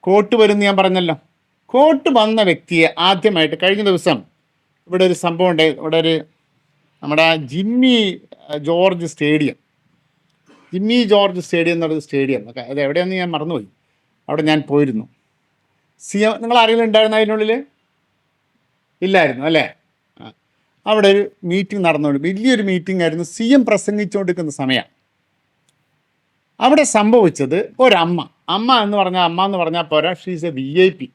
Coat വരുന്ന ഞാൻ പറഞ്ഞല്ലോ. കോട്ട് വന്ന വ്യക്തിയെ ആദ്യമായിട്ട് കഴിഞ്ഞ ദിവസം ഇവിടെ ഒരു സംഭവം ഉണ്ടായി. ഇവിടെ ഒരു നമ്മുടെ ജിമ്മി ജോർജ് സ്റ്റേഡിയം. ജിമ്മി ജോർജ് സ്റ്റേഡിയം എന്നൊരു സ്റ്റേഡിയം. ഒക്കെ അത് എവിടെയാണെന്ന് ഞാൻ മറന്നുപോയി. അവിടെ ഞാൻ പോയിരുന്നു. സി നിങ്ങൾ ആരെങ്കിലും ഉണ്ടായിരുന്ന അതിനുള്ളിൽ ഇല്ലായിരുന്നു അല്ലേ? അവിടെ ഒരു മീറ്റിംഗ് നടന്നുകൊണ്ട് വലിയൊരു മീറ്റിംഗ് ആയിരുന്നു സി എം പ്രസംഗിച്ചുകൊണ്ടിരിക്കുന്ന സമയം. അവിടെ സംഭവിച്ചത് ഒരമ്മ. അമ്മ എന്ന് പറഞ്ഞാൽ അമ്മ എന്ന് പറഞ്ഞാൽ പോരാ she's a V I P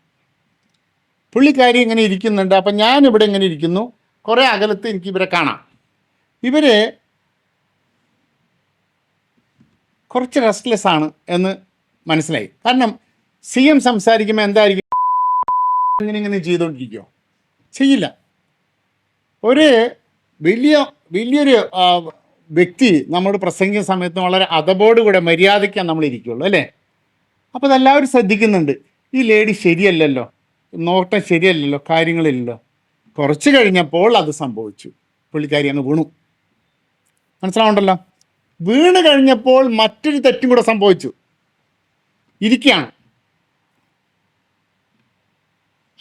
പുള്ളിക്കാരി ഇങ്ങനെ ഇരിക്കുന്നുണ്ട്. അപ്പം ഞാനിവിടെ ഇങ്ങനെ ഇരിക്കുന്നു. കുറേ അകലത്ത് എനിക്ക് ഇവരെ കാണാം. ഇവർ കുറച്ച് റെസ്റ്റ്ലെസ് ആണ് എന്ന് മനസ്സിലായി. കാരണം സി എം സംസാരിക്കുമ്പോൾ എന്തായിരിക്കും? ഇങ്ങനെ ഇങ്ങനെ ചെയ്തുകൊണ്ടിരിക്കുമോ ചെയ്യില്ല. ഒരു വലിയ വലിയൊരു വ്യക്തി നമ്മൾ പ്രസംഗിക്കുന്ന സമയത്ത് വളരെ അതബോടുകൂടെ മര്യാദയ്ക്കാണ് നമ്മൾ ഇരിക്കുള്ളൂ അല്ലേ? അപ്പോൾ അതെല്ലാവരും ശ്രദ്ധിക്കുന്നുണ്ട്. ഈ ലേഡി ശരിയല്ലല്ലോ നോട്ടം ശരിയല്ലല്ലോ കാര്യങ്ങളില്ലല്ലോ. കുറച്ച് കഴിഞ്ഞപ്പോൾ അത് സംഭവിച്ചു. പുള്ളിക്കാരി അങ്ങ് വീണു. മനസ്സിലാവുണ്ടല്ലോ വീണ് കഴിഞ്ഞപ്പോൾ മറ്റൊരു തെറ്റും കൂടെ സംഭവിച്ചു. ഇരിക്കുകയാണ്.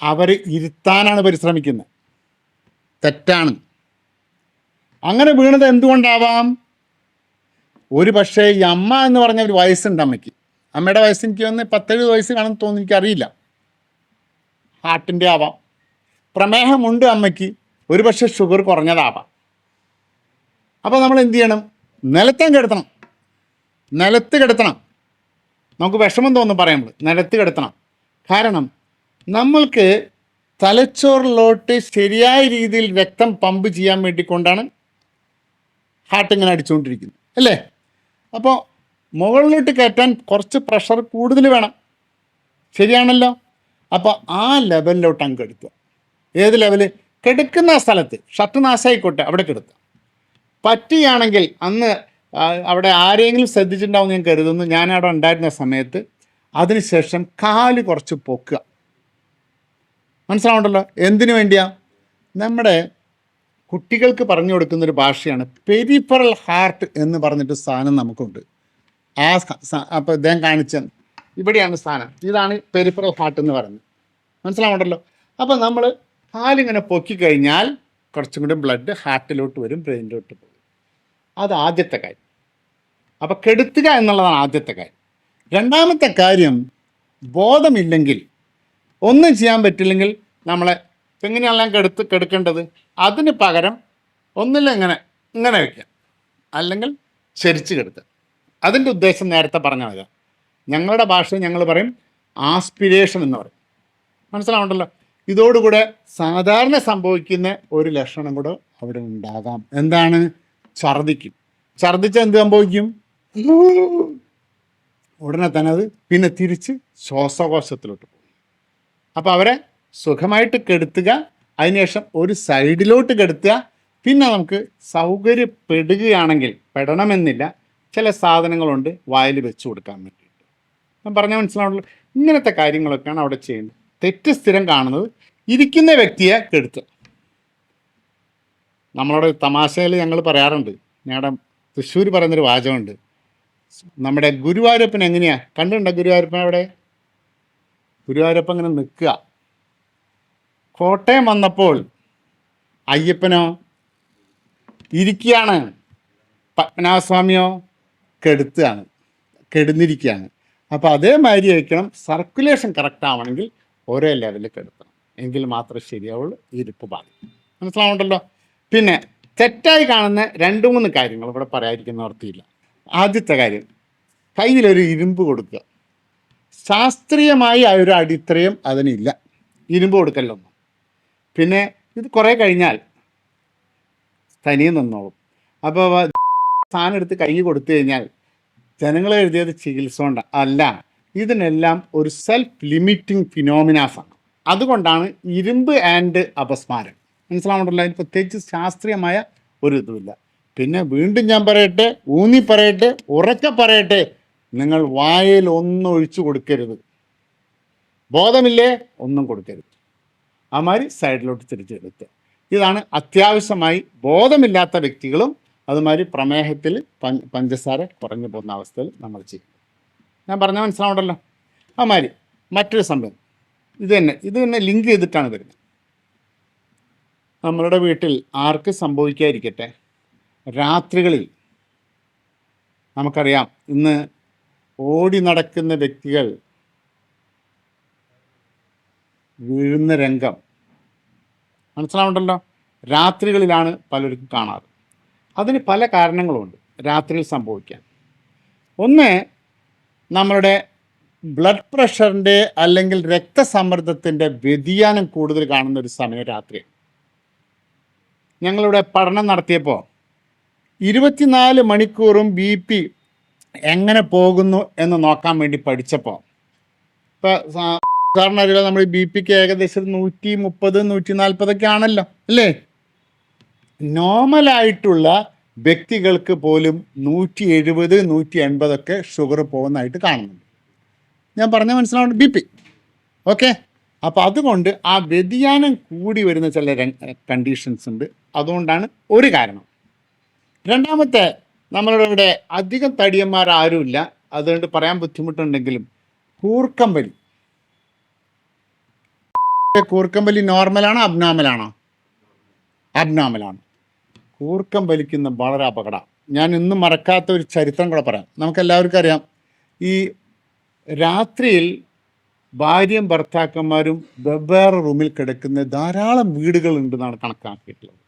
അവർ ഇരുത്താനാണ് പരിശ്രമിക്കുന്നത്. തെറ്റാണ്. അങ്ങനെ വീണത് എന്തുകൊണ്ടാവാം? ഒരു പക്ഷേ ഈ അമ്മ എന്ന് പറഞ്ഞ ഒരു വയസ്സുണ്ട് അമ്മയ്ക്ക്. അമ്മയുടെ വയസ്സ് എനിക്ക് വന്ന് പത്തെഴുപത് വയസ്സ് കാണുമെന്ന് തോന്നുന്നു എനിക്കറിയില്ല. ഹാർട്ടിന്റെ ആവാം. പ്രമേഹമുണ്ട് അമ്മയ്ക്ക്. ഒരു പക്ഷേ ഷുഗർ കുറഞ്ഞതാവാം. അപ്പോൾ നമ്മൾ എന്ത് ചെയ്യണം? നിലത്തേം കിടത്തണം. നിലത്ത് കിടത്തണം. നമുക്ക് വിഷമം തോന്നും പറയുമ്പോൾ നിലത്ത് കിടത്തണം. കാരണം നമ്മൾക്ക് തലച്ചോറിലോട്ട് ശരിയായ രീതിയിൽ രക്തം പമ്പ് ചെയ്യാൻ വേണ്ടിക്കൊണ്ടാണ് ഹാർട്ട് ഇങ്ങനെ അടിച്ചുകൊണ്ടിരിക്കുന്നത് അല്ലേ? അപ്പോൾ മുകളിലോട്ട് കയറ്റാൻ കുറച്ച് പ്രഷർ കൂടുതൽ വേണം. ശരിയാണല്ലോ? അപ്പോൾ ആ ലെവലിലോട്ട് അങ്ങ് കെടുത്തുക ഏത് ലെവൽ കിടക്കുന്ന സ്ഥലത്ത് ഷർട്ട് നാശമായിക്കോട്ടെ അവിടെ കിടത്തുക പറ്റുകയാണെങ്കിൽ അന്ന് അവിടെ ആരെങ്കിലും ശ്രദ്ധിച്ചിട്ടുണ്ടാവും ഞാൻ കരുതുന്നു. ഞാനവിടെ ഉണ്ടായിരുന്ന സമയത്ത് അതിനുശേഷം കാൽ കുറച്ച് പൊക്കുക. മനസ്സിലാവുണ്ടല്ലോ എന്തിനു വേണ്ടിയാ? നമ്മുടെ കുട്ടികൾക്ക് പറഞ്ഞു കൊടുക്കുന്ന ഒരു ഭാഷയാണ് പെരിഫറൽ ഹാർട്ട് എന്ന് പറഞ്ഞിട്ട് സാധനം നമുക്കുണ്ട്. ആ അപ്പോൾ ഇദ്ദേഹം കാണിച്ച ഇവിടെയാണ് സ്ഥാനം ഇതാണ് പെരിഫറൽ ഹാർട്ട് എന്ന് പറയുന്നത്. മനസ്സിലാവുണ്ടല്ലോ അപ്പോൾ നമ്മൾ കാലിങ്ങനെ പൊക്കി കഴിഞ്ഞാൽ കുറച്ചും കൂടി ബ്ലഡ് ഹാർട്ടിലോട്ട് വരും ബ്രെയിനിലോട്ട് പോകും. അത് ആദ്യത്തെ കാര്യം. അപ്പോൾ കെടുത്തുക എന്നുള്ളതാണ് ആദ്യത്തെ കാര്യം. രണ്ടാമത്തെ കാര്യം ബോധമില്ലെങ്കിൽ ഒന്നും ചെയ്യാൻ പറ്റില്ലെങ്കിൽ നമ്മളെ ഞാൻ കെടുത്ത് കെടുക്കേണ്ടത്? അതിന് പകരം ഒന്നില്ല ഇങ്ങനെ ഇങ്ങനെ അല്ലെങ്കിൽ ചരിച്ച് കെടുത്തുക അതിന്റെ ഉദ്ദേശം നേരത്തെ പറഞ്ഞ മതി. ഞങ്ങളുടെ ഭാഷയിൽ ഞങ്ങൾ പറയും ആസ്പിരേഷൻ എന്ന് പറയും. മനസ്സിലാവുണ്ടല്ലോ ഇതോടുകൂടെ സാധാരണ സംഭവിക്കുന്ന ഒരു ലക്ഷണം കൂടെ അവിടെ ഉണ്ടാകാം. എന്താണ്? ഛർദിക്കും ഛർദിച്ച എന്ത് സംഭവിക്കും? ഉടനെ തന്നെ അത് പിന്നെ തിരിച്ച് ശ്വാസകോശത്തിലോട്ട് പോകും. അപ്പോൾ അവരെ സുഖമായിട്ട് കെടുത്തുക. അതിനുശേഷം ഒരു സൈഡിലോട്ട് കെടുത്തുക. പിന്നെ നമുക്ക് സൗകര്യപ്പെടുകയാണെങ്കിൽ പെടണമെന്നില്ല. ചില സാധനങ്ങളുണ്ട് വായിൽ വെച്ച് കൊടുക്കാൻ വേണ്ടിയിട്ട്. ഞാൻ പറഞ്ഞാൽ മനസ്സിലാവുള്ളൂ. ഇങ്ങനത്തെ കാര്യങ്ങളൊക്കെയാണ് അവിടെ ചെയ്യുന്നത് തെറ്റ് സ്ഥിരം കാണുന്നത് ഇരിക്കുന്ന വ്യക്തിയെ കെടുത്തുക. നമ്മളോട് തമാശയിൽ ഞങ്ങൾ പറയാറുണ്ട്. ഞങ്ങളുടെ തൃശ്ശൂർ പറയുന്നൊരു വാചകമുണ്ട്. നമ്മുടെ ഗുരുവായൂരപ്പൻ എങ്ങനെയാണ് കണ്ടിട്ടുണ്ടോ ഗുരുവായൂരപ്പൻ അവിടെ? ഗുരുവായൂരപ്പൻ ഇങ്ങനെ നിൽക്കുക. കോട്ടയം വന്നപ്പോൾ അയ്യപ്പനോ ഇരിക്കുകയാണ്. പത്മനാഭസ്വാമിയോ കെടുത്തുകയാണ് കെടുന്നിരിക്കുകയാണ്. അപ്പോൾ അതേമാതിരി ആയിരിക്കണം സർക്കുലേഷൻ കറക്റ്റ് ആവണമെങ്കിൽ ഒരേ ലെവലിൽ കെടുത്തണം. എങ്കിൽ മാത്രമേ ശരിയാവുള്ളൂ ഇരിപ്പ് ബാധിക്കും. മനസ്സിലാവുണ്ടല്ലോ പിന്നെ തെറ്റായി കാണുന്ന രണ്ട് മൂന്ന് കാര്യങ്ങൾ ഇവിടെ പറയാതിരിക്കുന്ന ഓർത്തിയില്ല ആദ്യത്തെ കാര്യം കയ്യിലൊരു ഇരുമ്പ് കൊടുക്കുക. ശാസ്ത്രീയമായി ഒരു അടിത്തറയും അതിനില്ല. ഇരുമ്പ് കൊടുക്കലൊന്നും പിന്നെ ഇത് കുറേ കഴിഞ്ഞാൽ തനിയെ നിന്നോളും. അപ്പോൾ സാധനം എടുത്ത് കൈ കൊടുത്തു കഴിഞ്ഞാൽ ജനങ്ങൾ എഴുതിയത് ചികിത്സ കൊണ്ട് അല്ല ഇതിനെല്ലാം ഒരു സെൽഫ് ലിമിറ്റിംഗ് ഫിനോമിനാസാണ് അതുകൊണ്ടാണ് ഇരുമ്പ് ആൻഡ് അപസ്മാരം. മനസ്സിലാവുന്നുണ്ടല്ലോ? അതിന് പ്രത്യേകിച്ച് ശാസ്ത്രീയമായ ഒരു ഇതുമില്ല. പിന്നെ വീണ്ടും ഞാൻ പറയട്ടെ ഊന്നി പറയട്ടെ ഉറക്കെ പറയട്ടെ നിങ്ങൾ വായയിൽ ഒന്നും ഒഴിച്ചു കൊടുക്കരുത്. ബോധമില്ലേ? ഒന്നും കൊടുക്കരുത്. ആ മാതിരി സൈഡിലോട്ട് തിരിച്ചെടുത്ത് ഇതാണ് അത്യാവശ്യമായി ബോധമില്ലാത്ത വ്യക്തികളും അതുമാതിരി പ്രമേഹത്തിൽ പഞ്ചസാര കുറഞ്ഞു പോകുന്ന അവസ്ഥയിൽ നമ്മൾ ചെയ്യും ഞാൻ പറഞ്ഞാൽ മനസ്സിലാവണ്ടല്ലോ? അമാരി മറ്റൊരു സംഭവം. ഇത് തന്നെ ഇത് തന്നെ ലിങ്ക് ചെയ്തിട്ടാണ് വരുന്നത്. നമ്മളുടെ വീട്ടിൽ ആർക്ക് സംഭവിക്കാതിരിക്കട്ടെ? രാത്രികളിൽ. നമുക്കറിയാം ഇന്ന് ഓടി നടക്കുന്ന വ്യക്തികൾ വീഴുന്ന രംഗം. മനസ്സിലാവുണ്ടല്ലോ രാത്രികളിലാണ് പലർക്കും കാണാറ്. അതിന് പല കാരണങ്ങളുമുണ്ട് രാത്രിയിൽ സംഭവിക്കാൻ. ഒന്ന് നമ്മളുടെ ബ്ലഡ് പ്രഷറിന്റെ അല്ലെങ്കിൽ രക്തസമ്മർദ്ദത്തിന്റെ വ്യതിയാനം കൂടുതൽ കാണുന്ന ഒരു സമയം രാത്രിയാണ്. ഞങ്ങളിവിടെ പഠനം നടത്തിയപ്പോൾ ഇരുപത്തിനാല് മണിക്കൂറും ബി പി എങ്ങനെ പോകുന്നു എന്ന് നോക്കാൻ വേണ്ടി പഠിച്ചപ്പോൾ ഇപ്പോൾ സാധാരണ അറിയില്ല നമ്മൾ ബി പിക്ക് ഏകദേശം നൂറ്റി മുപ്പത് നൂറ്റി നാൽപ്പതൊക്കെ ആണല്ലോ അല്ലേ? നോർമലായിട്ടുള്ള വ്യക്തികൾക്ക് പോലും നൂറ്റി എഴുപത് നൂറ്റി എൺപതൊക്കെ ഷുഗർ പോകുന്നതായിട്ട് കാണുന്നുണ്ട്. ഞാൻ പറഞ്ഞ മനസ്സിലാവുന്നു ബി പി ഓക്കെ അപ്പോൾ അതുകൊണ്ട് ആ വ്യതിയാനം കൂടി വരുന്ന ചില കണ്ടീഷൻസ് ഉണ്ട്. അതുകൊണ്ടാണ് ഒരു കാരണം. രണ്ടാമത്തെ നമ്മളുടെ ഇവിടെ അധികം തടിയന്മാരാരുമില്ല. അതുകൊണ്ട് പറയാൻ ബുദ്ധിമുട്ടുണ്ടെങ്കിലും കൂർക്കമ്പലി. കൂർക്കമ്പലി നോർമലാണോ അബ്നോർമലാണോ അബ്നോർമലാണ് കൂർക്കം വലിക്കുന്ന വളരെ അപകടം. ഞാൻ ഇന്നും മറക്കാത്ത ഒരു ചരിത്രം കൂടെ പറയാം. നമുക്കെല്ലാവർക്കും അറിയാം. ഈ രാത്രിയിൽ ഭാര്യയും ഭർത്താക്കന്മാരും വെവ്വേറെ റൂമിൽ കിടക്കുന്ന ധാരാളം വീടുകളുണ്ടെന്നാണ് കണക്കാക്കിയിട്ടുള്ളത്.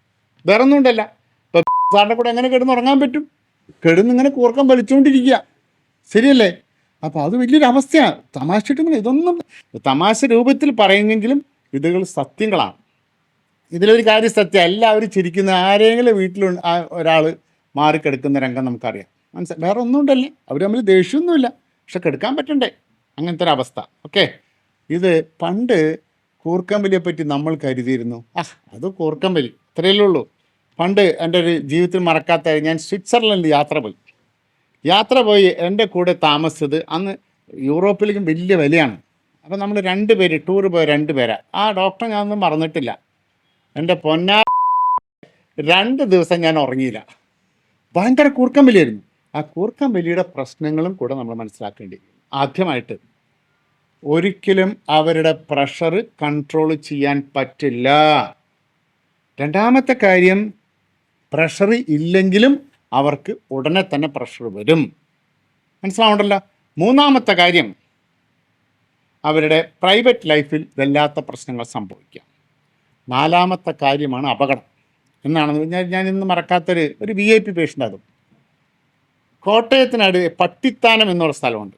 വേറെ ഒന്നും ഉണ്ടല്ല ഇപ്പം സാറിന്റെ കൂടെ എങ്ങനെ കിടന്നുറങ്ങാൻ പറ്റും? കിടന്നിങ്ങനെ കൂർക്കം വലിച്ചുകൊണ്ടിരിക്കുക. ശരിയല്ലേ? അപ്പോൾ അത് വലിയൊരു അവസ്ഥയാണ് തമാശയായിട്ട് ഇതൊന്നും തമാശ രൂപത്തിൽ പറയുമെങ്കിലും ഇതുകൾ സത്യങ്ങളാണ്. ഇതിലൊരു കാര്യം സത്യം. എല്ലാവരും ചിരിക്കുന്ന ആരെങ്കിലും വീട്ടിൽ ഒരാൾ മാറിക്കെടുക്കുന്ന രംഗം നമുക്കറിയാം. മനസ്സിലായി വേറെ ഒന്നും ഉണ്ടല്ലേ അവർ തമ്മിൽ ദേഷ്യമൊന്നുമില്ല. പക്ഷെ കെടുക്കാൻ പറ്റണ്ടേ? അങ്ങനത്തെ ഒരു അവസ്ഥ ഓക്കെ? ഇത് പണ്ട് കൂർക്കമ്പലിയെ പറ്റി നമ്മൾ കരുതിയിരുന്നു. ആ അത് കൂർക്കമ്പലി ഇത്രയല്ലേ ഉള്ളൂ. പണ്ട് എന്റെ ഒരു ജീവിതത്തിൽ മറക്കാത്ത ഞാൻ സ്വിറ്റ്സർലൻഡിൽ യാത്ര പോയി. യാത്ര പോയി എന്റെ കൂടെ താമസിച്ചത് അന്ന് യൂറോപ്പിലേക്കും വലിയ വിലയാണ്. അപ്പോൾ നമ്മൾ രണ്ട് പേര് ടൂർ പോയ രണ്ട് പേരാ. ആ ഡോക്ടറെ ഞാനൊന്നും മറന്നിട്ടില്ല. എന്റെ പൊന്നാ രണ്ട് ദിവസം ഞാൻ ഉറങ്ങിയില്ല. ഭയങ്കര കൂർക്കം വലിയായിരുന്നു ആ കൂർക്കം വലിയുടെ പ്രശ്നങ്ങളും കൂടെ നമ്മൾ മനസ്സിലാക്കേണ്ടി ആദ്യമായിട്ട് ഒരിക്കലും അവരുടെ പ്രഷർ കൺട്രോൾ ചെയ്യാൻ പറ്റില്ല. രണ്ടാമത്തെ കാര്യം പ്രഷർ ഇല്ലെങ്കിലും അവർക്ക് ഉടനെ തന്നെ പ്രഷർ വരും. മനസ്സിലാവണ്ടല്ലോ? മൂന്നാമത്തെ കാര്യം അവരുടെ പ്രൈവറ്റ് ലൈഫിൽ വല്ലാത്ത പ്രശ്നങ്ങൾ സംഭവിക്കാം. നാലാമത്തെ കാര്യമാണ് അപകടം. എന്നാണെന്ന് ഞാൻ ഞാൻ ഇന്ന് മറക്കാത്തൊരു ഒരു വി ഐ പി പേഷ്യന്റ് അതും കോട്ടയത്തിനടുത്ത് പട്ടിത്താനം എന്നുള്ള സ്ഥലമുണ്ട്.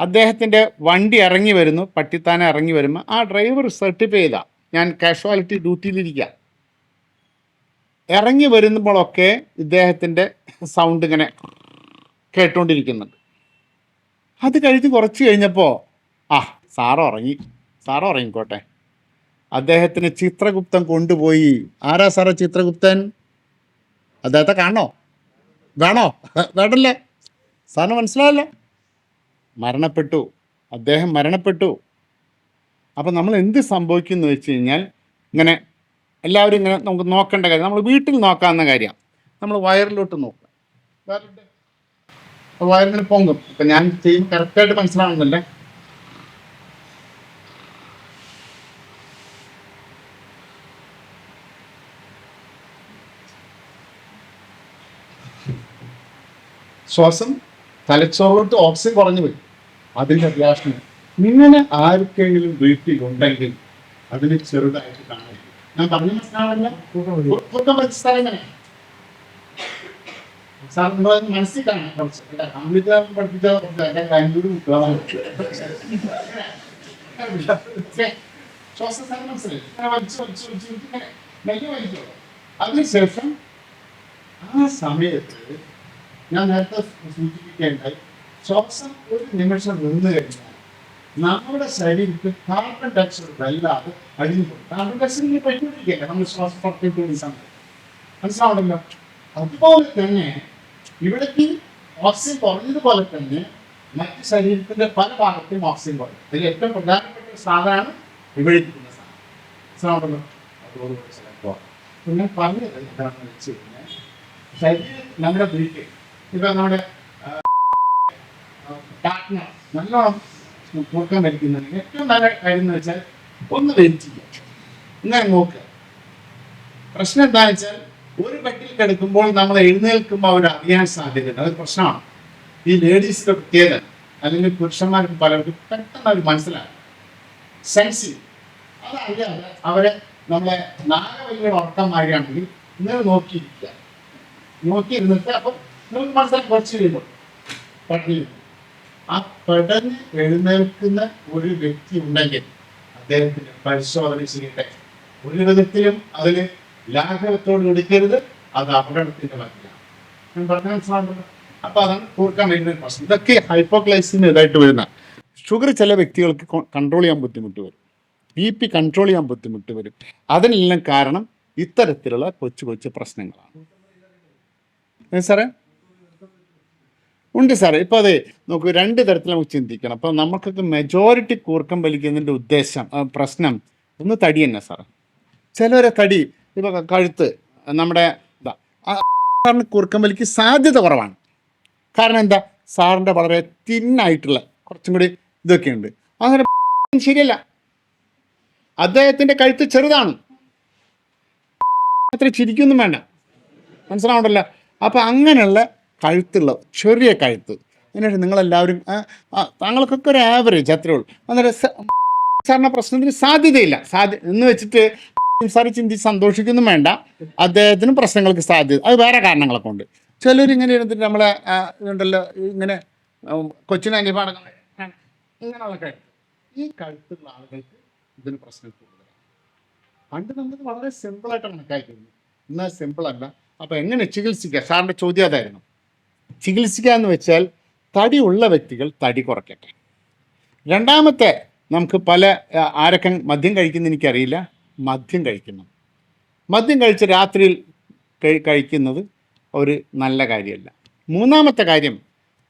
അദ്ദേഹത്തിന്റെ വണ്ടി ഇറങ്ങി വരുന്നു. പട്ടിത്താനം ഇറങ്ങി വരുമ്പോൾ ആ ഡ്രൈവർ സർട്ടിഫൈ ചെയ്താൽ ഞാൻ കാഷ്വാലിറ്റി ഡ്യൂട്ടിയിലിരിക്കുക ഇറങ്ങി വരുമ്പോഴൊക്കെ ഇദ്ദേഹത്തിന്റെ സൗണ്ട് ഇങ്ങനെ കേട്ടുകൊണ്ടിരിക്കുന്നുണ്ട് അത് കഴിഞ്ഞ് കുറച്ച് കഴിഞ്ഞപ്പോൾ ആ സാറ് ഉറങ്ങി. സാറ് ഉറങ്ങിക്കോട്ടെ. അദ്ദേഹത്തിന് ചിത്രഗുപ്തൻ കൊണ്ടുപോയി. ആരാ സാറേ ചിത്രഗുപ്തൻ? അദ്ദേഹത്തെ കാണോ വേണോ? വേണ്ടല്ലേ? സാറിന് മനസ്സിലായല്ലോ. മരണപ്പെട്ടു. അദ്ദേഹം മരണപ്പെട്ടു. അപ്പം നമ്മൾ എന്ത് സംഭവിക്കുന്നു വെച്ച് കഴിഞ്ഞാൽ ഇങ്ങനെ എല്ലാവരും ഇങ്ങനെ നമുക്ക് നോക്കേണ്ട കാര്യം നമ്മൾ വീട്ടിൽ നോക്കാവുന്ന കാര്യമാണ് നമ്മൾ വയറിലോട്ട് നോക്കുക. വയറിങ്ങനെ പൊങ്ങും ഇപ്പം ഞാൻ ചെയ്യും കറക്റ്റായിട്ട് മനസ്സിലാവുന്നില്ലേ? ശ്വാസം തലച്ചോറോട്ട് ഓക്സിജൻ കുറഞ്ഞു വരും അതിന്റെ റിയാക്ഷൻ ഇങ്ങനെ ആർക്കെങ്കിലും വീട്ടിലുണ്ടെങ്കിൽ അതിന് ചെറുതായിട്ട് കാണാൻ ഞാൻ പറഞ്ഞു മനസ്സിലാവില്ല സ്ഥലം എങ്ങനെ സാർ നിങ്ങൾ മനസ്സിൽ കാണാം കുറച്ച്. കമ്പ്യൂട്ടർ പഠിപ്പിച്ച എന്റെ കയ്യിലൂടെ ശ്വാസം സാർ മനസ്സിലായി. വലിച്ചു വലിച്ചു വലിച്ചു ഇങ്ങനെ മെല്ലെ വലിച്ചോ അതിനുശേഷം ആ സമയത്ത് ഞാൻ നേരത്തെ സൂചിപ്പിക്കേണ്ടായി ശ്വാസം ഒരു നിമിഷം നിന്ന് കഴിഞ്ഞാൽ നമ്മുടെ ശരീരത്തിൽ കാർബൺ ഡയോക്സൈഡ് അല്ലാതെ അടിഞ്ഞു പോകും. കാർബൺ ഡയോക്സൈഡ് പറ്റിയിരിക്കില്ല നമ്മൾ ശ്വാസം പുറത്തേക്ക് സമയം മനസ്സിലാവണല്ലോ അതുപോലെ തന്നെ ഇവിടേക്ക് ഓക്സിജൻ കുറഞ്ഞതുപോലെ തന്നെ മറ്റ് ശരീരത്തിന്റെ പല ഭാഗത്തെയും ഓക്സിജൻ കുറയും. അതിൽ ഏറ്റവും പ്രധാനപ്പെട്ട സാധനമാണ് ഇവിടെ ഇരിക്കുന്ന സാധനം. മനസ്സിലാവണല്ലോ പിന്നെ പറഞ്ഞത് എന്താണെന്ന് വെച്ച് കഴിഞ്ഞാൽ ശരീരം നമ്മുടെ ബ്രീക്ക് ഇപ്പൊ നമ്മുടെ നല്ലോണം കൂർക്കം വലിക്കുന്നുണ്ടെങ്കിൽ ഏറ്റവും നല്ല കാര്യം എന്ന് വെച്ചാൽ ഒന്ന് വെയിറ്റ് ചെയ്യാം ഇങ്ങനെ നോക്കുക. പ്രശ്നം എന്താണെന്ന് വെച്ചാൽ ഒരു ബെഡിൽ കിടക്കുമ്പോൾ നമ്മൾ എഴുന്നേൽക്കുമ്പോൾ അവർ അറിയാൻ സാധ്യതയുണ്ട്. അത് പ്രശ്നമാണ്. ഈ ലേഡീസിന്റെ പ്രത്യേകത അല്ലെങ്കിൽ പുരുഷന്മാർക്ക് പലർക്കും പെട്ടെന്ന് അവർ മനസ്സിലാക്കും സെൻസ് അതറിയാതെ അവരെ നമ്മളെ നാഗവല്ലിയുടെ ഉറക്കം മാറിയാണെങ്കിൽ നിങ്ങൾ നോക്കിയിരിക്കുക. നോക്കിയിരുന്നിട്ട് അപ്പം നിങ്ങൾക്ക് മനസ്സിലാക്കി കുറച്ച് കഴിയുമ്പോൾ പട്ടിണി ആ പെടഞ്ഞ് എഴുന്നേൽക്കുന്ന ഒരു വ്യക്തി ഉണ്ടെങ്കിൽ അദ്ദേഹത്തിന് പരിശോധന ചെയ്യട്ടെ. ഒരു വിധത്തിലും അതിന് ലാഘവത്തോട് എടുക്കരുത്. അത് അപകടത്തിന്റെ വകയാണ്. ഞാൻ പറഞ്ഞ മനസ്സിലാകുന്നത് അപ്പൊ അതാണ് കൂർക്കാൻ വരുന്ന പ്രശ്നം. ഇതൊക്കെ ഹൈപ്പോക്ലൈസിന് ഇതായിട്ട് വരുന്ന. ഷുഗർ ചില വ്യക്തികൾക്ക് കൺട്രോൾ ചെയ്യാൻ ബുദ്ധിമുട്ട് വരും. ബി പി കൺട്രോൾ ചെയ്യാൻ ബുദ്ധിമുട്ട് വരും. അതിനെല്ലാം കാരണം ഇത്തരത്തിലുള്ള കൊച്ചു കൊച്ചു പ്രശ്നങ്ങളാണ്. സാറേ? ഉണ്ട് സാറേ. ഇപ്പോൾ അതെ നോക്കൂ രണ്ട് തരത്തിൽ നമുക്ക് ചിന്തിക്കണം. അപ്പോൾ നമുക്കൊക്കെ മെജോറിറ്റി കൂർക്കം വലിക്കുന്നതിന്റെ ഉദ്ദേശം പ്രശ്നം ഒന്ന് തടി തന്നെ സാറ്. ചിലവരെ തടി ഇപ്പോൾ കഴുത്ത് നമ്മുടെ സാറിന് കൂർക്കം വലിക്ക് സാധ്യത കുറവാണ്. കാരണം എന്താ? സാറിന്റെ വളരെ തിന്നായിട്ടുള്ള കുറച്ചും കൂടി ഇതൊക്കെ ഉണ്ട്. അങ്ങനെ ശരിയല്ല. അദ്ദേഹത്തിന്റെ കഴുത്ത് ചെറുതാണ്. അത്ര ചിരിക്കൊന്നും വേണ്ട. മനസ്സിലാവണ്ടല്ലോ? അപ്പം അങ്ങനെയുള്ള കഴുത്തുള്ള ചെറിയ കഴുത്ത്. അതിനുശേഷം നിങ്ങളെല്ലാവരും താങ്കൾക്കൊക്കെ ഒരു ആവറേജ് അത്രേ ഉള്ളൂ. അന്നേരം സാറിന് പ്രശ്നത്തിന് സാധ്യതയില്ല. സാധ്യ എന്ന് വെച്ചിട്ട് സാറ് ചിന്തിച്ച് സന്തോഷിക്കുന്നു വേണ്ട. അദ്ദേഹത്തിന് പ്രശ്നങ്ങൾക്ക് സാധ്യത അത് വേറെ കാരണങ്ങളൊക്കെ ഉണ്ട്. ചിലർ ഇങ്ങനെ ഇരുന്നിട്ട് നമ്മളെ ഇതുണ്ടല്ലോ ഇങ്ങനെ കൊച്ചിന് അനുപാടങ്ങൾ ഇങ്ങനെയുള്ള കഴുത്ത്. ഈ കഴുത്തുള്ള ആളുകൾക്ക് ഇതിന് പ്രശ്നം കൂടുതലാണ്. പണ്ട് നമുക്ക് വളരെ സിമ്പിളായിട്ട് കണക്കാക്കിയിരുന്നു എന്നാൽ സിമ്പിളല്ല അപ്പം എങ്ങനെ ചികിത്സിക്കുക സാറിന്റെ ചോദ്യം അതായിരുന്നു. ചികിത്സിക്കുക എന്ന് വെച്ചാൽ തടി ഉള്ള വ്യക്തികൾ തടി കുറയ്ക്കട്ടെ. രണ്ടാമത്തെ നമുക്ക് പല ആരൊക്കെ മദ്യം കഴിക്കുന്ന എനിക്കറിയില്ല. മദ്യം കഴിക്കുന്നു. മദ്യം കഴിച്ച് രാത്രിയിൽ കഴി- കഴിക്കുന്നത് ഒരു നല്ല കാര്യമല്ല. മൂന്നാമത്തെ കാര്യം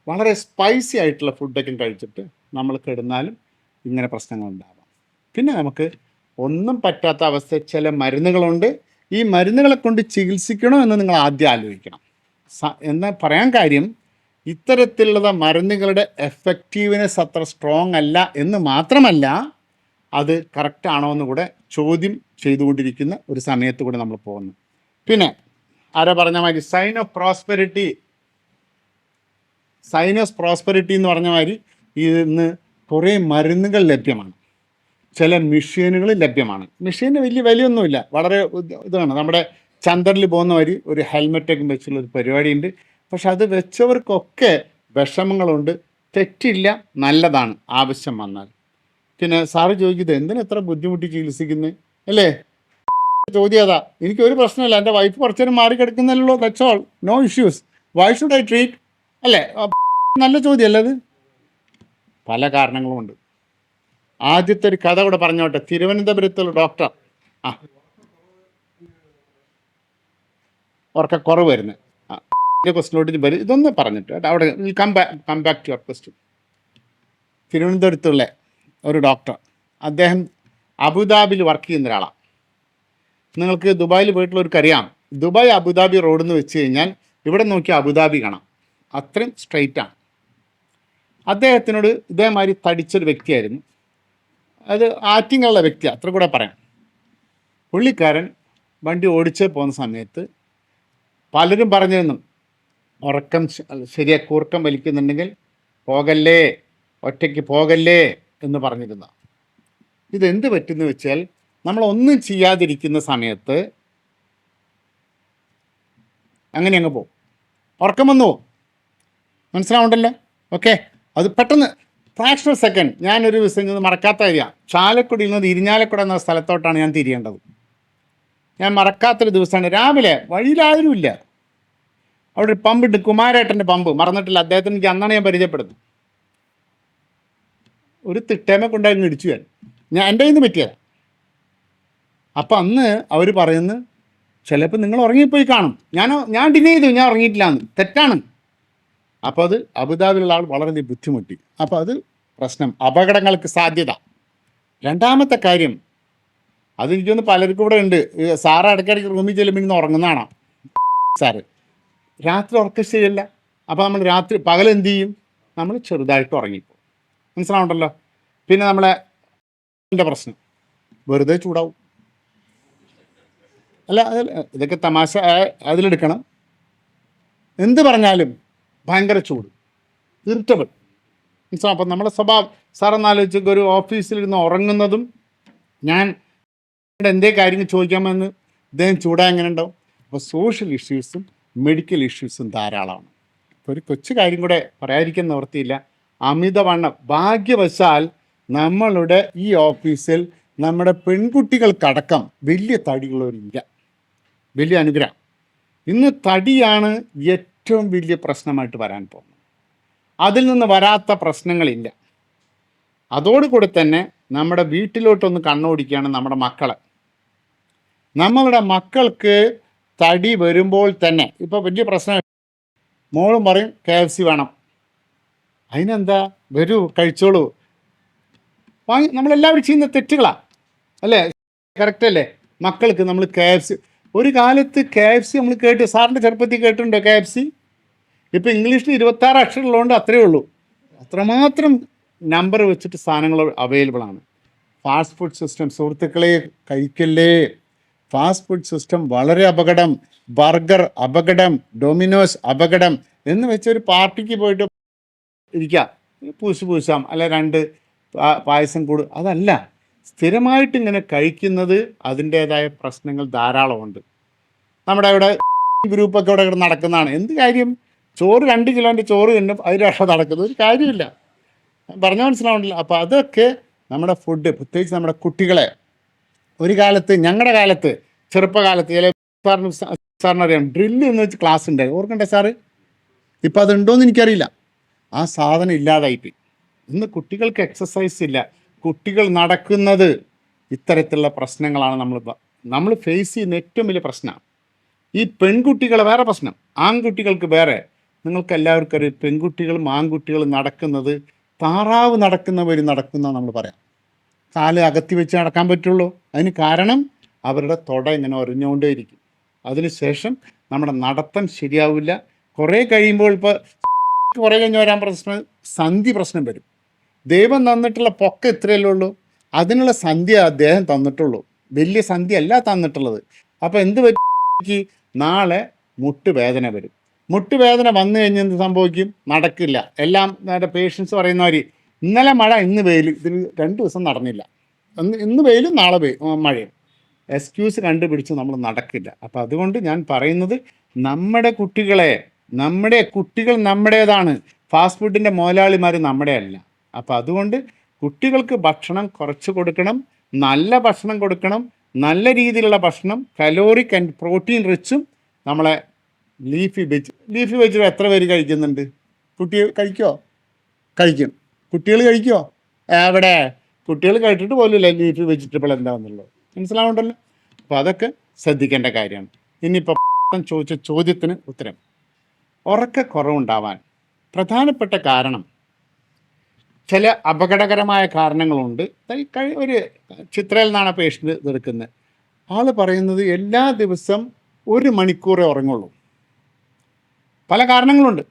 വളരെ സ്പൈസി ആയിട്ടുള്ള ഫുഡൊക്കെ കഴിച്ചിട്ട് നമ്മൾ കിടന്നാലും ഇങ്ങനെ പ്രശ്നങ്ങളുണ്ടാവാം. പിന്നെ നമുക്ക് ഒന്നും പറ്റാത്ത അവസ്ഥ ചില മരുന്നുകളുണ്ട്. ഈ മരുന്നുകളെ കൊണ്ട് ചികിത്സിക്കണോ എന്ന് നിങ്ങൾ ആദ്യം ആലോചിക്കണം. എന്ന് പറയാൻ കാര്യം ഇത്തരത്തിലുള്ള മരുന്നുകളുടെ എഫക്റ്റീവ്നെസ് അത്ര സ്ട്രോങ് അല്ല എന്ന് മാത്രമല്ല അത് കറക്റ്റാണോ എന്ന് കൂടെ ചോദ്യം ചെയ്തുകൊണ്ടിരിക്കുന്ന ഒരു സമയത്ത് കൂടെ നമ്മൾ പോകുന്നു. പിന്നെ ആരാ പറഞ്ഞ മാതിരി? Sign of prosperity sign of prosperity എന്ന് പറഞ്ഞ മാതിരി ഇന്ന് കുറേ മരുന്നുകൾ ലഭ്യമാണ്. ചില മെഷീനുകൾ ലഭ്യമാണ്. മെഷീന് വലിയ വിലയൊന്നുമില്ല. വളരെ ഇതാണ് നമ്മുടെ ചന്ദ്രനിൽ പോകുന്ന വരി ഒരു ഹെൽമെറ്റൊക്കെ വെച്ചുള്ള ഒരു പരിപാടിയുണ്ട്. പക്ഷെ അത് വെച്ചവർക്കൊക്കെ വിഷമങ്ങളുണ്ട്. തെറ്റില്ല നല്ലതാണ് ആവശ്യം വന്നാൽ. പിന്നെ സാറ് ചോദിക്കുന്നത് എന്തിനാ എത്ര ബുദ്ധിമുട്ടി ചികിത്സിക്കുന്നത് അല്ലേ? ചോദ്യം അതാ. എനിക്ക് ഒരു പ്രശ്നമില്ല. എന്റെ വൈഫ് കുറച്ചു നേരം മാറി കിടക്കുന്നല്ലോ that's all no issues why should I treat അല്ലേ നല്ല ചോദ്യമല്ലേ അത്? പല കാരണങ്ങളുമുണ്ട്. ആദ്യത്തെ ഒരു കഥ കൂടെ പറഞ്ഞോട്ടെ. തിരുവനന്തപുരത്തുള്ള ഡോക്ടർ ആ. ഉറക്ക കുറവ് വരുന്നത് ക്വസ്റ്റിനോട്ട് വരും. ഇതൊന്ന് പറഞ്ഞിട്ട് അവിടെ come back come back to your question തിരുവനന്തപുരത്തുള്ള ഒരു ഡോക്ടർ അദ്ദേഹം അബുദാബിയിൽ വർക്ക് ചെയ്യുന്ന ഒരാളാണ് നിങ്ങൾക്ക് ദുബായിൽ പോയിട്ടുള്ളവർക്ക് അറിയാം ദുബായ് അബുദാബി റോഡ് എന്ന് വെച്ച് കഴിഞ്ഞാൽ ഇവിടെ നോക്കി അബുദാബി കാണാം. അത്രയും സ്ട്രൈറ്റാണ് ആണ്. അദ്ദേഹത്തിനോട് ഇതേമാതിരി തടിച്ചൊരു വ്യക്തിയായിരുന്നു. അത് ആറ്റിങ്ങുള്ള വ്യക്തിയാണ് അത്ര കൂടെ പറയാം. പുള്ളിക്കാരൻ വണ്ടി ഓടിച്ച് പോകുന്ന സമയത്ത് പലരും പറഞ്ഞിരുന്നു ഉറക്കം ശരിയാ കൂർക്കം വലിക്കുന്നുണ്ടെങ്കിൽ പോകല്ലേ ഒറ്റയ്ക്ക് പോകല്ലേ എന്ന് പറഞ്ഞിരുന്ന. ഇതെന്ത് പറ്റുമെന്ന് വെച്ചാൽ നമ്മൾ ഒന്നും ചെയ്യാതിരിക്കുന്ന സമയത്ത് അങ്ങനെ അങ്ങ് പോകും. ഉറക്കം വന്നു പോകും. മനസ്സിലാവുണ്ടല്ലോ ഓക്കെ. അത് പെട്ടെന്ന് ഫ്രാക്ഷണൽ സെക്കൻഡ്. ഞാനൊരു ദിവസം മറക്കാത്ത കാര്യമാണ്. ചാലക്കുടിയിൽ നിന്ന് ഇരിഞ്ഞാലക്കുട എന്ന സ്ഥലത്തോട്ടാണ് ഞാൻ തിരിയേണ്ടത്. ഞാൻ മറക്കാത്തൊരു ദിവസമാണ്. രാവിലെ വഴിയിലാരും ഇല്ല അവിടെ ഒരു പമ്പുണ്ട് കുമാരേട്ടന്റെ പമ്പ്. മറന്നിട്ടില്ല. അദ്ദേഹത്തിന് എനിക്ക് അന്നാണ് ഞാൻ പരിചയപ്പെടുന്നത്. ഒരു തിട്ടേമ കൊണ്ടായിരുന്നു ഇടിച്ചു ഞാൻ. ഞാൻ എന്റെ കയ്യിൽ നിന്ന് പറ്റിയതാണ് അപ്പം അന്ന് അവർ പറയുന്നു ചിലപ്പോൾ നിങ്ങൾ ഉറങ്ങിപ്പോയി കാണും. ഞാൻ ഞാൻ ഡിനേ ചെയ്തു. ഞാൻ ഉറങ്ങിയിട്ടില്ല എന്ന് തെറ്റാണ്. അപ്പോൾ അത് അബുദാബിയിലുള്ള ആൾ വളരെ ബുദ്ധിമുട്ടി. അപ്പോൾ അത് പ്രശ്നം അപകടങ്ങൾക്ക് സാധ്യത. രണ്ടാമത്തെ കാര്യം അതെനിക്കൊന്ന് പലർക്കും ഇവിടെ ഉണ്ട്. സാറ് ഇടയ്ക്കിടയ്ക്ക് റൂമിൽ ചെല്ലുമ്പോൾ ഇങ്ങനെ ഉറങ്ങുന്നതാണ്. സാറ്. രാത്രി ഉറക്കം ശരിയല്ല. അപ്പോൾ നമ്മൾ രാത്രി പകൽ എന്ത് ചെയ്യും? നമ്മൾ ചെറുതായിട്ട് ഉറങ്ങിപ്പോകും മനസ്സിലാവുണ്ടല്ലോ പിന്നെ നമ്മളെ പ്രശ്നം. വെറുതെ ചൂടാവും. അല്ല ഇതൊക്കെ തമാശ അതിലെടുക്കണം. എന്ത് പറഞ്ഞാലും ഭയങ്കര ചൂട്. ഇറിറ്റബിൾ. മനസ്സിലാവും അപ്പം നമ്മുടെ സ്വഭാവം സാറെന്നാലോചിച്ച് ഒരു ഓഫീസിലിരുന്ന് ഉറങ്ങുന്നതും ഞാൻ എന്തേ കാര്യങ്ങൾ ചോദിക്കാമെന്ന് ഇദ്ദേഹം ചൂടാ എങ്ങനെ ഉണ്ടാവും? അപ്പോൾ സോഷ്യൽ ഇഷ്യൂസും മെഡിക്കൽ ഇഷ്യൂസും ധാരാളമാണ്. ഒരു കൊച്ചു കാര്യം കൂടെ പറയാതിരിക്കാൻ നിവർത്തിയില്ല അമിതവണ്ണം ഭാഗ്യവശാൽ നമ്മളുടെ ഈ ഓഫീസിൽ നമ്മുടെ പെൺകുട്ടികൾക്കടക്കം വലിയ തടിയുള്ളവരില്ല. വലിയ അനുഗ്രഹം. ഇന്ന് തടിയാണ് ഏറ്റവും വലിയ പ്രശ്നമായിട്ട് വരാൻ പോകുന്നത്. അതിൽ നിന്ന് വരാത്ത പ്രശ്നങ്ങളില്ല. അതോടുകൂടി തന്നെ നമ്മുടെ വീട്ടിലോട്ടൊന്ന് കണ്ണോടിക്കുകയാണ് നമ്മുടെ മക്കളെ. നമ്മളുടെ മക്കൾക്ക് തടി വരുമ്പോൾ തന്നെ ഇപ്പോൾ വലിയ പ്രശ്നം മോളും പറയും കെ എഫ് സി വേണം. അതിനെന്താ? വരൂ കഴിച്ചോളൂ. വാങ്ങി നമ്മളെല്ലാവരും ചെയ്യുന്ന തെറ്റുകളാണ് അല്ലേ? കറക്റ്റ് അല്ലേ? മക്കൾക്ക് നമ്മൾ കെ എഫ് സി ഒരു കാലത്ത് കെ എഫ് സി നമ്മൾ കേട്ട് സാറിന്റെ ചെറുപ്പത്തിൽ കേട്ടിട്ടുണ്ടോ കെ എഫ് സി ഇപ്പോൾ ഇംഗ്ലീഷിൽ ഇരുപത്താറ് അക്ഷരമുള്ളതുകൊണ്ട് അത്രയേ ഉള്ളൂ. അത്രമാത്രം നമ്പർ വെച്ചിട്ട് സാധനങ്ങൾ അവൈലബിൾ ആണ്. ഫാസ്റ്റ് ഫുഡ് സിസ്റ്റം സുഹൃത്തുക്കളെ കഴിക്കല്ലേ? ഫാസ്റ്റ് ഫുഡ് സിസ്റ്റം വളരെ അപകടം ബർഗർ അപകടം ഡൊമിനോസ് അപകടം എന്ന് വെച്ച് ഒരു പാർട്ടിക്ക് പോയിട്ട് ഇരിക്കാം. പൂശു പൂശാം അല്ല രണ്ട് പായസം കൂടു അതല്ല. സ്ഥിരമായിട്ട് ഇങ്ങനെ കഴിക്കുന്നത് അതിന്റേതായ പ്രശ്നങ്ങൾ ധാരാളമുണ്ട്. നമ്മുടെ ഇവിടെ ഗ്രൂപ്പൊക്കെ ഇവിടെ ഇവിടെ നടക്കുന്നതാണ്. എന്ത് കാര്യം? ചോറ് രണ്ട് കിലോന്റെ ചോറ് തന്നെ അത് രക്ഷ നടക്കുന്നത്. ഒരു കാര്യമില്ല. പറഞ്ഞ മനസ്സിലാവുന്നില്ല. അപ്പോൾ അതൊക്കെ നമ്മുടെ ഫുഡ് പ്രത്യേകിച്ച് നമ്മുടെ കുട്ടികളെ ഒരു കാലത്ത് ഞങ്ങളുടെ കാലത്ത് ചെറുപ്പകാലത്ത് ചില സാറിന് സാറിന് അറിയാം ഡ്രില്ല് എന്ന് വെച്ച് ക്ലാസ് ഉണ്ടായി. ഓർക്കണ്ടേ സാറ്? ഇപ്പം അതുണ്ടോയെന്ന് എനിക്കറിയില്ല. ആ സാധനം ഇല്ലാതായിപ്പോയി ഇന്ന് കുട്ടികൾക്ക് എക്സസൈസ് ഇല്ല. കുട്ടികൾ നടക്കുന്നത് ഇത്തരത്തിലുള്ള പ്രശ്നങ്ങളാണ് നമ്മൾ നമ്മൾ ഫേസ് ചെയ്യുന്ന ഏറ്റവും വലിയ പ്രശ്നമാണ് ഈ പെൺകുട്ടികളെ വേറെ പ്രശ്നം. ആൺകുട്ടികൾക്ക് വേറെ. നിങ്ങൾക്ക് എല്ലാവർക്കും അറിയാം പെൺകുട്ടികളും ആൺകുട്ടികളും നടക്കുന്നത് താറാവ് നടക്കുന്നവർ നടക്കുന്ന നമ്മൾ പറയാം. കാൽ അകത്തി വെച്ച് നടക്കാൻ പറ്റുള്ളൂ. അതിന് കാരണം അവരുടെ തൊട ഇങ്ങനെ ഒരഞ്ഞുകൊണ്ടേയിരിക്കും. അതിനുശേഷം നമ്മുടെ നടത്തം ശരിയാവില്ല. കുറേ കഴിയുമ്പോൾ ഇപ്പോൾ കുറേ കഴിഞ്ഞ് വരാൻ പ്രശ്നം സന്ധി പ്രശ്നം വരും. ദൈവം തന്നിട്ടുള്ള പൊക്ക എത്രയല്ലേ ഉള്ളൂ. അതിനുള്ള സന്ധ്യ അദ്ദേഹം തന്നിട്ടുള്ളൂ. വലിയ സന്ധ്യ അല്ല തന്നിട്ടുള്ളത്. അപ്പോൾ എന്ത് പറ്റി? നാളെ മുട്ടുവേദന വരും. മുട്ടുവേദന വന്നു കഴിഞ്ഞ് എന്ത് സംഭവിക്കും? നടക്കില്ല. എല്ലാം പേഷ്യൻസ് പറയുന്നവര് ഇന്നലെ മഴ ഇന്ന് വെയിൽ. ഇതിന് രണ്ട് ദിവസം നടന്നില്ല. ഇന്ന് ഇന്ന് വെയിലും നാളെ വെയിൽ മഴയും. എക്സ്ക്യൂസ് കണ്ടുപിടിച്ച് നമ്മൾ നടക്കില്ല. അപ്പം അതുകൊണ്ട് ഞാൻ പറയുന്നത് നമ്മുടെ കുട്ടികളെ നമ്മുടെ കുട്ടികൾ നമ്മുടേതാണ്. ഫാസ്റ്റ് ഫുഡിന്റെ മുതലാളിമാർ നമ്മുടെ അല്ല അപ്പം അതുകൊണ്ട് കുട്ടികൾക്ക് ഭക്ഷണം കുറച്ച് കൊടുക്കണം നല്ല ഭക്ഷണം കൊടുക്കണം നല്ല രീതിയിലുള്ള ഭക്ഷണം കലോറിക് ആൻഡ് പ്രോട്ടീൻ റിച്ചും നമ്മളെ ലീഫി വെജ് ലീഫി വെജ് എത്ര പേര് കഴിക്കുന്നുണ്ട്? കുട്ടി കഴിക്കുമോ കഴിക്കും. കുട്ടികൾ കഴിക്കുമോ എവിടെ? കുട്ടികൾ കഴിച്ചിട്ട് പോലുമില്ല ലീഫ് വെജിറ്റബിൾ എന്താണെന്നുള്ളത് മനസ്സിലാവുണ്ടല്ലോ? അപ്പോൾ അതൊക്കെ ശ്രദ്ധിക്കേണ്ട കാര്യമാണ് ഇനിയിപ്പോൾ ചോദിച്ച ചോദ്യത്തിന് ഉത്തരം. ഉറക്കക്കുറവുണ്ടാവാൻ പ്രധാനപ്പെട്ട കാരണം ചില അപകടകരമായ കാരണങ്ങളുണ്ട്. ഒരു ചിത്രയിൽ നിന്നാണ് പേഷ്യന്റ് എടുക്കുന്നത് ആൾ പറയുന്നത് എല്ലാ ദിവസം ഒരു മണിക്കൂറേ ഉറങ്ങുള്ളൂ. പല കാരണങ്ങളുണ്ട്.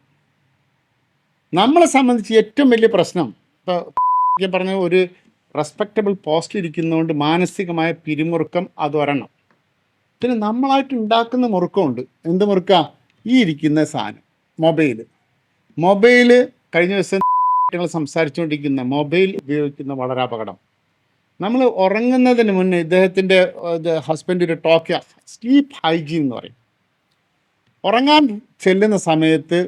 നമ്മളെ സംബന്ധിച്ച് ഏറ്റവും വലിയ പ്രശ്നം ഇപ്പോൾ ഞാൻ പറഞ്ഞ ഒരു റെസ്പെക്റ്റബിൾ പോസ്റ്റ് ഇരിക്കുന്നതുകൊണ്ട് മാനസികമായ പിരിമുറുക്കം അത് ഒരെണ്ണം. പിന്നെ നമ്മളായിട്ട് ഉണ്ടാക്കുന്ന മുറുക്കമുണ്ട്. എന്ത് മുറുക്ക? ഈ ഇരിക്കുന്ന സാധനം. മൊബൈൽ മൊബൈൽ കഴിഞ്ഞ ദിവസം ഞങ്ങൾ സംസാരിച്ചുകൊണ്ടിരിക്കുന്ന മൊബൈൽ ഉപയോഗിക്കുന്ന വളരെ അപകടം. നമ്മൾ ഉറങ്ങുന്നതിന് മുന്നേ ഇദ്ദേഹത്തിന്റെ ഹസ്ബൻഡ് ഒരു ടോക്ക് സ്ലീപ്പ് ഹൈജീൻ എന്ന് പറയും. ഉറങ്ങാൻ ചെല്ലുന്ന സമയത്ത്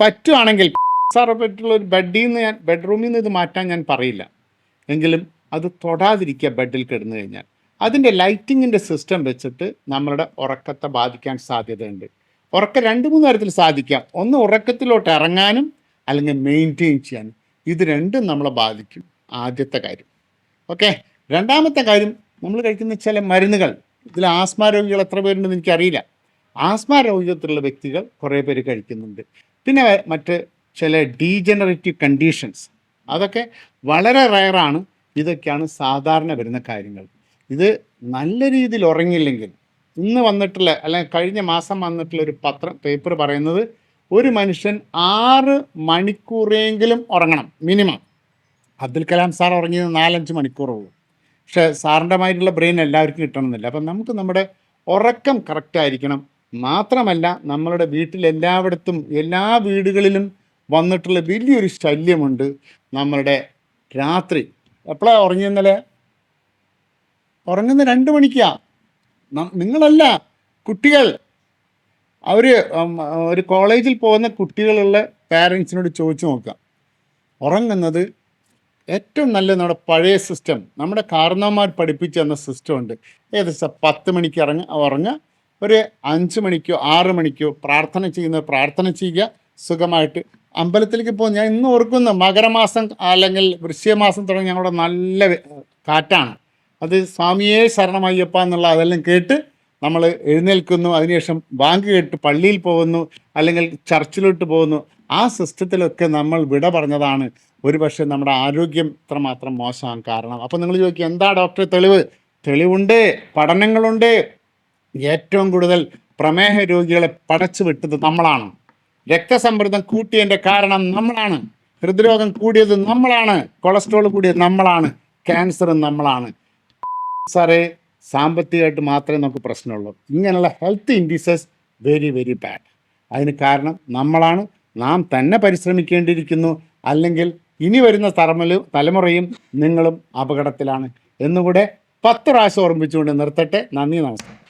പറ്റുവാണെങ്കിൽ സാറെ ഒരു ബെഡിൽ നിന്ന് ഞാൻ ബെഡ്റൂമിൽ നിന്ന് ഇത് മാറ്റാൻ ഞാൻ പറയില്ല. എങ്കിലും അത് തൊടാതിരിക്കുക ബെഡിൽ കിടന്നു കഴിഞ്ഞാൽ. അതിന്റെ ലൈറ്റിങ്ങിന്റെ സിസ്റ്റം വെച്ചിട്ട് നമ്മളുടെ ഉറക്കത്തെ ബാധിക്കാൻ സാധ്യതയുണ്ട്. ഉറക്കം രണ്ട് മൂന്ന് തരത്തിൽ സാധിക്കാം. ഒന്ന് ഉറക്കത്തിലോട്ട് ഇറങ്ങാനും അല്ലെങ്കിൽ മെയിന്റെയിൻ ചെയ്യാനും. ഇത് രണ്ടും നമ്മളെ ബാധിക്കും. ആദ്യത്തെ കാര്യം. ഓക്കെ രണ്ടാമത്തെ കാര്യം നമ്മൾ കഴിക്കുന്ന ചില മരുന്നുകൾ. ഇതിൽ ആസ്മ രോഗികൾ എത്ര പേരുണ്ടെന്ന് എനിക്കറിയില്ല. ആസ്മ രോഗത്തിലുള്ള വ്യക്തികൾ കുറേ പേര് കഴിക്കുന്നുണ്ട്. പിന്നെ മറ്റ് ചില ഡീജനറേറ്റീവ് കണ്ടീഷൻസ് അതൊക്കെ വളരെ റയറാണ് ഇതൊക്കെയാണ് സാധാരണ വരുന്ന കാര്യങ്ങൾ. ഇത് നല്ല രീതിയിൽ ഉറങ്ങിയില്ലെങ്കിൽ ഇന്ന് വന്നിട്ടുള്ള അല്ലെങ്കിൽ കഴിഞ്ഞ മാസം വന്നിട്ടുള്ള ഒരു പത്രം പേപ്പർ പറയുന്നത് ഒരു മനുഷ്യൻ ആറ് മണിക്കൂറെങ്കിലും ഉറങ്ങണം മിനിമം അബ്ദുൽ കലാം സാർ ഉറങ്ങിയത് നാലഞ്ച് മണിക്കൂറുള്ളൂ. പക്ഷേ സാറിന്റെ മാതിരിയുള്ള ബ്രെയിൻ എല്ലാവർക്കും കിട്ടണമെന്നില്ല. അപ്പം നമുക്ക് നമ്മുടെ ഉറക്കം കറക്റ്റായിരിക്കണം മാത്രമല്ല നമ്മളുടെ വീട്ടിൽ എല്ലായിടത്തും എല്ലാ വീടുകളിലും വന്നിട്ടുള്ള വലിയൊരു ശല്യമുണ്ട് നമ്മളുടെ രാത്രി. എപ്പോഴാണ് ഉറങ്ങിയെന്നല്ല ഉറങ്ങുന്ന രണ്ട് മണിക്കാണ് നിങ്ങളല്ല കുട്ടികൾ. അവർ ഒരു കോളേജിൽ പോകുന്ന കുട്ടികളുള്ള പാരൻസിനോട് ചോദിച്ചു നോക്കാം ഉറങ്ങുന്നത് ഏറ്റവും നല്ല നമ്മുടെ പഴയ സിസ്റ്റം നമ്മുടെ കാരണവന്മാർ പഠിപ്പിച്ചു തന്ന സിസ്റ്റം ഉണ്ട്. ഏകദേശം പത്ത് മണിക്ക് ഇറങ്ങ ഉറങ്ങുക. ഒരു അഞ്ച് മണിക്കോ ആറ് മണിക്കോ പ്രാർത്ഥന ചെയ്യുന്നത് പ്രാർത്ഥന ചെയ്യുക. സുഖമായിട്ട് അമ്പലത്തിലേക്ക് പോകും ഞാൻ ഇന്നും ഓർക്കുന്നു മകരമാസം അല്ലെങ്കിൽ വൃശ്ചികമാസം തുടങ്ങി ഞങ്ങളുടെ നല്ല കാറ്റാണ്. അത് സ്വാമിയെ ശരണമയ്യപ്പ എന്നുള്ള അതെല്ലാം കേട്ട് നമ്മൾ എഴുന്നേൽക്കുന്നു. അതിനുശേഷം ബാങ്ക് കേട്ട് പള്ളിയിൽ പോകുന്നു അല്ലെങ്കിൽ ചർച്ചിലോട്ട് പോകുന്നു. ആ സിസ്റ്റത്തിലൊക്കെ നമ്മൾ വിട പറഞ്ഞതാണ്. ഒരുപക്ഷെ നമ്മുടെ ആരോഗ്യം ഇത്രമാത്രം മോശമാകാൻ കാരണം. അപ്പോൾ നിങ്ങൾ ചോദിക്കുക എന്താ ഡോക്ടർ തെളിവ്? തെളിവുണ്ട് പഠനങ്ങളുണ്ട്. ഏറ്റവും കൂടുതൽ പ്രമേഹ രോഗികളെ പടച്ചു വിട്ടത് നമ്മളാണ്. രക്തസമ്മർദ്ദം കൂട്ടിയതിന്റെ കാരണം നമ്മളാണ്. ഹൃദ്രോഗം കൂടിയത് നമ്മളാണ്. കൊളസ്ട്രോൾ കൂടിയത് നമ്മളാണ്. ക്യാൻസർ നമ്മളാണ്. സാറേ സാമ്പത്തികമായിട്ട് മാത്രമേ നമുക്ക് പ്രശ്നമുള്ളൂ. ഇങ്ങനെയുള്ള health indices very very bad. അതിന് കാരണം നമ്മളാണ്. നാം തന്നെ പരിശ്രമിക്കേണ്ടിയിരിക്കുന്നു. അല്ലെങ്കിൽ ഇനി വരുന്ന തലമുല തലമുറയും നിങ്ങളും അപകടത്തിലാണ്. എന്നുകൂടെ പത്ത് പ്രാവശ്യം ഓർമ്മിച്ചുകൊണ്ട് നിർത്തട്ടെ. നന്ദി നമസ്കാരം.